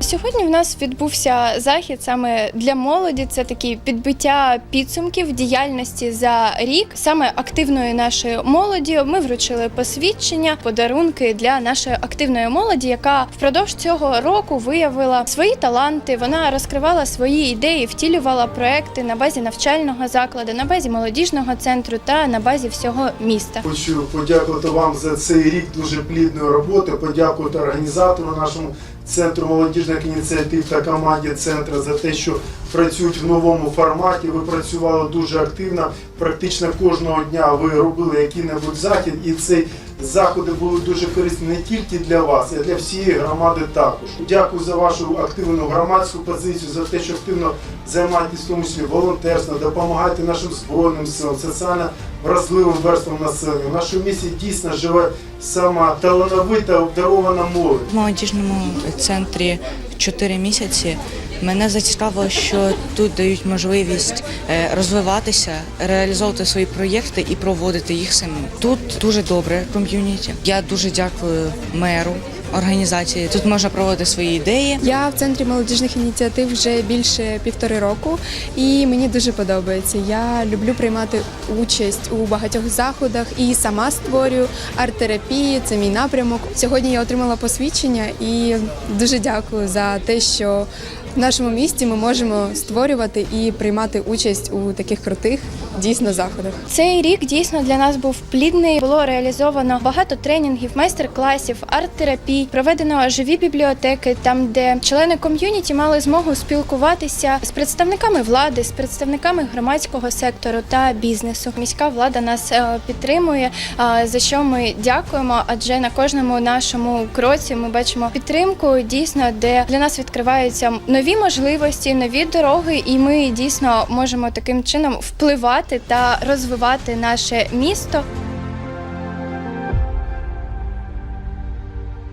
Сьогодні в нас відбувся захід саме для молоді. Це такі підбиття підсумків діяльності за рік, саме активної нашої молоді. Ми вручили посвідчення, подарунки для нашої активної молоді, яка впродовж цього року виявила свої таланти. Вона розкривала свої ідеї, втілювала проекти на базі навчального закладу, на базі молодіжного центру та на базі всього міста. Хочу подякувати вам за цей рік дуже плідної роботи, подякувати організатору нашому центру молодіжних ініціатив та команді центру за те, що працюють в новому форматі. Ви працювали дуже активно. Практично кожного дня ви робили який-небудь захід, і цей заходи були дуже корисні не тільки для вас, а для всієї громади також. Дякую за вашу активну громадську позицію, за те, що активно займаєтесь в тому числі волонтерством, допомагаєте нашим збройним силам, соціально вразливим верствам населення. В нашому місті дійсно живе сама талановита, обдарована молодь. В молодіжному центрі 4 місяці. Мене зацікавило, що тут дають можливість е, розвиватися, реалізовувати свої проєкти і проводити їх самі. Тут дуже добре ком'юніті. Я дуже дякую меру організації. Тут можна проводити свої ідеї. Я в центрі молодіжних ініціатив вже більше півтори року, і мені дуже подобається. Я люблю приймати участь у багатьох заходах і сама створюю арт-терапії. Це мій напрямок. Сьогодні я отримала посвідчення і дуже дякую за те, що в нашому місті ми можемо створювати і приймати участь у таких крутих дійсно заходах. Цей рік дійсно для нас був плідний. Було реалізовано багато тренінгів, майстер-класів, проведено живі бібліотеки, там де члени ком'юніті мали змогу спілкуватися з представниками влади, з представниками громадського сектору та бізнесу. Міська влада нас е, підтримує, е, за що ми дякуємо. Адже на кожному нашому кроці ми бачимо підтримку, дійсно, де для нас відкриваються нові можливості, нові дороги, і ми дійсно можемо таким чином впливати та розвивати наше місто.